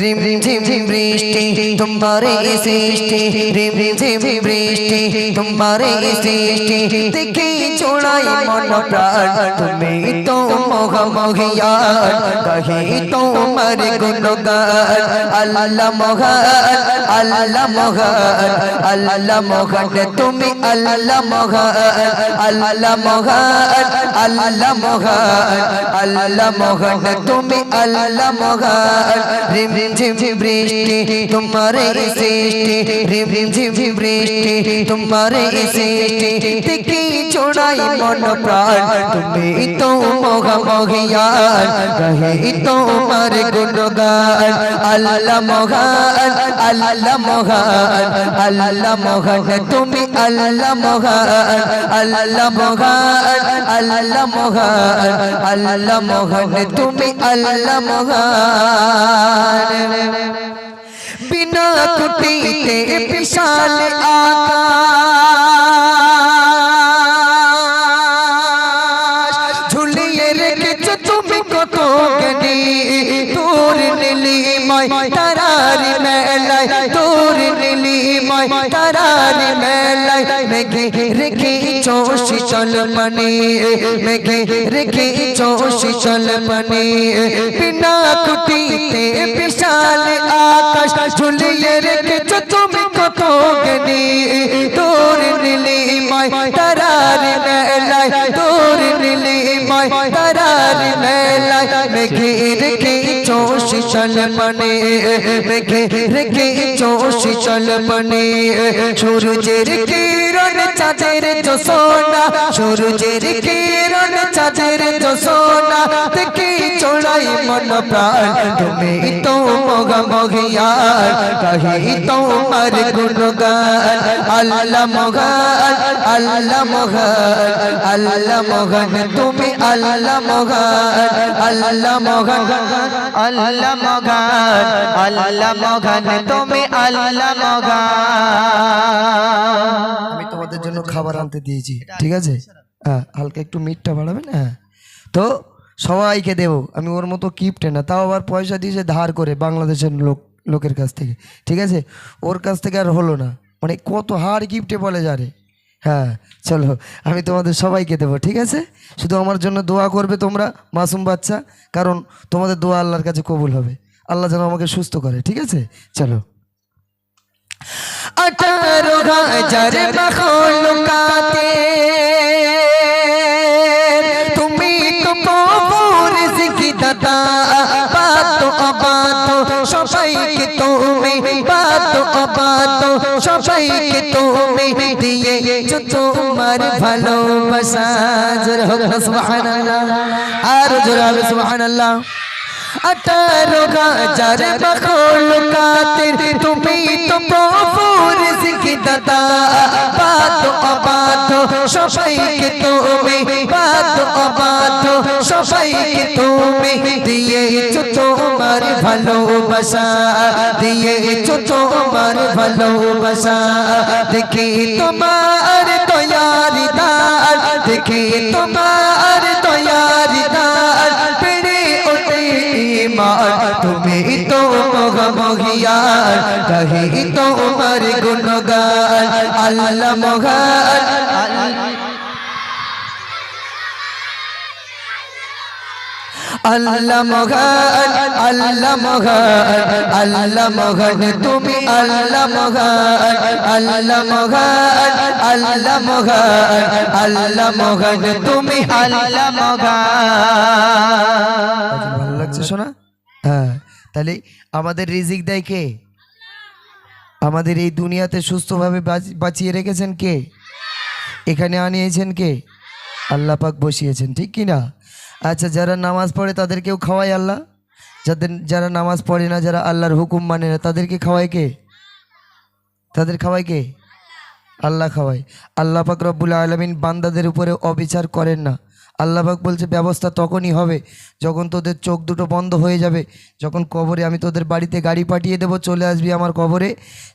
রিম ঝিম বৃষ্টি তোমারে সৃষ্টি। রিম ঝিম বৃষ্টি তোমারে সৃষ্টি। দেখি চোড়াই মন প্রাণ, তুমি তো মোহ মোহিয়ান কহি তোমার গুণগান, আল্লাহ মোহন আল্লাহ মোহন আল্লাহ মোহন। তুমি আল্লাহ মোহন আল্লাহ মোহন আল্লাহ মোহন আল্লাহ মোহন। তুমি আল্লাহ মোহন। রিম ঝিম বৃষ্টি তোমারে সৃষ্টি। রিম ঝিম বৃষ্টি তোমারে সৃষ্টি। দেখি চোড়াই মন প্রাণ, তুমি তো মোহ মোহিয়ান কহি তোমার গুণগান। আল্লাহ মোহন আল্লাহ মোহন আল্লাহ মোহন, তুমি আল্লাহ মোহন আল্লাহ মোহন আল্লাহ মোহন আল্লাহ মোহন, তুমি আল্লাহ মোহন। বিনা কুটিতে বিশাল আকাশ মেলায় মেঘে রেখেছো শীতল পানি, মেঘে রেখেছো শীতল পানি। বিনা কুটিতে বিশাল আকাশ ঝুলিয়ে রেখেছো তুমি কত জ্ঞানী তোর নীলিময় তারারি মেলায় তোর নীলিময় তারারি মেলায়, মেঘে রেখেছো শীতল রেখে রেখে রেখেছো চল পানি সূর্যের কিরণ চাঁদের জোসনা সূর্যের কিরণ চাঁদের জোসনা দেখি চড়াই মন প্রাণ তুমি তো মগ মগিয়ার কহি তোমার গুণগান আল্লাহ মগান আল্লাহ মগান আল্লাহ মগান তুমি আল্লাহ মগান আল্লাহ মগান আল্লাহ মগান আল্লাহ মগান তুমি আল্লাহ মগান আমি তোমাদের জন্য খাবার আনতে দিয়েছি। ঠিক আছে? হ্যাঁ হালকা একটু মিটটা বাড়াবেন হ্যাঁ। তো সবাইকে দেবো। আমি ওর মতো কিপটে না। তাও আবার পয়সা দিয়েছে ধার করে বাংলাদেশের লোক লোকের কাছ থেকে। ঠিক আছে? ওর কাছ থেকে আর হলো না। মানে কত হার গিফটে বলে যারে। হ্যাঁ চলো আমি তোমাদের সবাইকে দেবো ঠিক আছে? শুধু আমার জন্য দোয়া করবে তোমরা মাসুম বাচ্চা কারণ তোমাদের দোয়া আল্লাহর কাছে কবুল হবে। আল্লাহ যেন আমাকে সুস্থ করে ঠিক আছে? চলো। আঠারো হাজার সবাইকে তুমি বাতো অবাতো সবাইকে তুমি দিয়েছ তোমার ভালোবাসা। জোর হোক সুবহানাল্লাহ। আর জোর হবে, সুবহানাল্লাহ। আঠারো হাজার মখলুকাতের তুমি তো প্রভুর জিকি দাদা বাতো অবাতো সবাইকে তুমি বাতো অবাতো সবাইকে তুমি দিয়েছ তোমার ভালোবাসা, দিয়েছ তোমার ভালোবাসা। দেখি তোমার দয়ারি দার দেখি তোমার দয়ারি দার পেড়ে ওঠে ইমান তুমি তো মগ মগিয়ার কহি তোমার গুণগান। আল্লাহ মগান আল্লাহ মগান আল্লাহ মগান আল্লাহ মগান তুমি আল্লাহ মগান আল্লাহ মগান আল্লাহ মগান আল্লাহ মগান তুমি আল্লাহ মগান ভালো লাগছে শোনা হ্যাঁ তাহলে আমাদের রিজিক দেয় কে আমাদের এই দুনিয়াতে সুস্থভাবে বাঁচ- বাঁচিয়ে রেখেছেন কে এখানে আনিয়েছেন কে আল্লাহ পাক বসিয়েছেন ঠিক কি না আচ্ছা যারা নামাজ পড়ে তাদেরকেও খাওয়াই আল্লাহ? যাদের, যারা নামাজ পড়ে না, যারা আল্লাহর হুকুম মানে না, তাদেরকে খাওয়াই কে? তাদের খাওয়াই কে? আল্লাহ খাওয়াই আল্লাহ পাক রব্বুল আলমিন বান্দাদের উপরে অবিচার করেন না। আল্লাহ পাক বলছে, ব্যবস্থা তখনই হবে যখন তোদের চোখ দুটো বন্ধ হয়ে যাবে। যখন কবরে আমি তোদের বাড়িতে গাড়ি পাঠিয়ে দেবো, চলে আসবি আমার কবরে,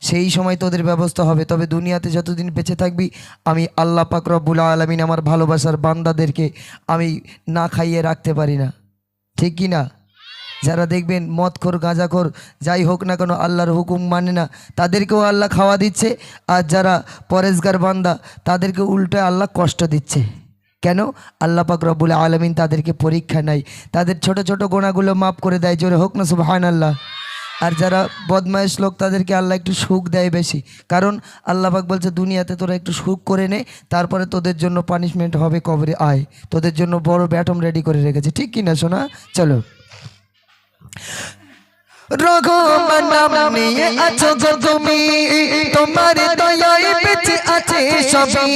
সেই সময় তোদের ব্যবস্থা হবে। তবে দুনিয়াতে যতদিন বেঁচে থাকবি, আমি আল্লাহ পাক রব্বুল আলমিন আমার ভালোবাসার বান্দাদেরকে আমি না খাইয়ে রাখতে পারি না। ঠিক কি না? যারা দেখবেন মদখোর, গাঁজাখোর, যাই হোক না কেন, আল্লাহর হুকুম মানে না, তাদেরকেও আল্লাহ খাওয়া দিচ্ছে। আর যারা পরেশগার বান্দা, তাদেরকে উল্টে আল্লাহ কষ্ট দিচ্ছে। কেন? আল্লাহ পাক রব্বুল আলমিন তাদেরকে পরীক্ষা নেয় তাদের ছোট ছোট গোনাগুলো মাফ করে দেয়, জোরে হোক না সুবহান আল্লাহ আর যারা বদমাইশ লোক, তাদেরকে আল্লাহ একটু সুখ দেয় বেশি। কারণ আল্লাহ পাক বলছে, দুনিয়াতে তোরা একটু সুখ করে নে, তারপরে তোদের জন্য পানিশমেন্ট হবে কবরে আয়। তোদের জন্য বড় ব্যাটম রেডি করে রেখেছে। ঠিক কি না শোনা চলো। রঘুমান নাম নিয়ে আছো গো তুমি তোমার দয়ায় বেঁচে আছে সবই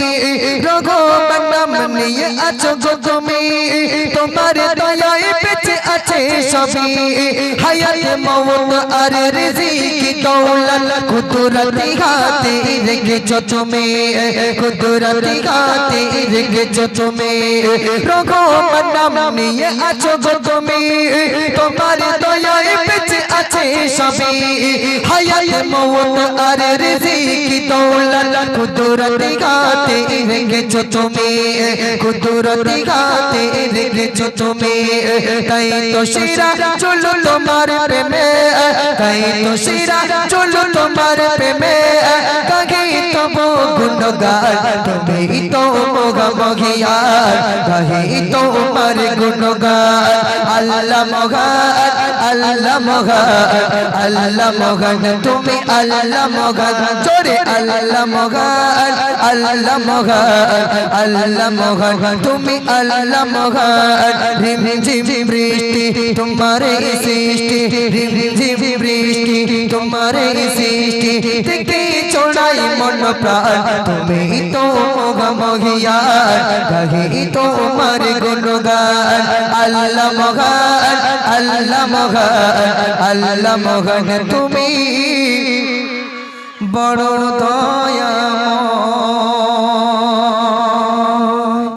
রঘুমান নাম নিয়ে আছো গো তুমি তোমার দয়ায় বেঁচে আছে সবই হায়াত মওত আর রিজিক দৌলত কুদরতি হাতে রেখেছো তুমি কুদরতি হাতে রেখেছো তুমি রঘুমান নাম নিয়ে আছো গো তুমি তোমার দয়ায় বেঁচে আছে সবই হায়াত মওত আর রিজিক দৌলত কুদরতি হাতে রেখেছো তুমি। কুদরতি হাতে রেখেছো তুমি। তাই তো শিরা চলো তোমার প্রেমে। তাই তো শিরা চলো তোমার প্রেমে। কাগে তবো গুণগান তুমি তো মোগা মগিয়ার কাহে তোমার গুণগান। আল্লাহ মগান আল্লাহ মহান, আল্লাহ মগান তুমি আল্লাহ মহান, জোরে আল্লাহ মগান আল্লাহ মগান আল্লাহ মগান তুমি আল্লাহ ঝিম বৃষ্টি তোমারে সৃষ্টি, রিম ঝিম বৃষ্টি, তোমারে সৃষ্টি চড়াই মন প্রাণ। তুমি তো মোগা মগিয়ার কহি তোমার গুণগান। আল্লাহ মগান আল্লাহ মগান আল্লাহ মগান তুমি বড় দয়া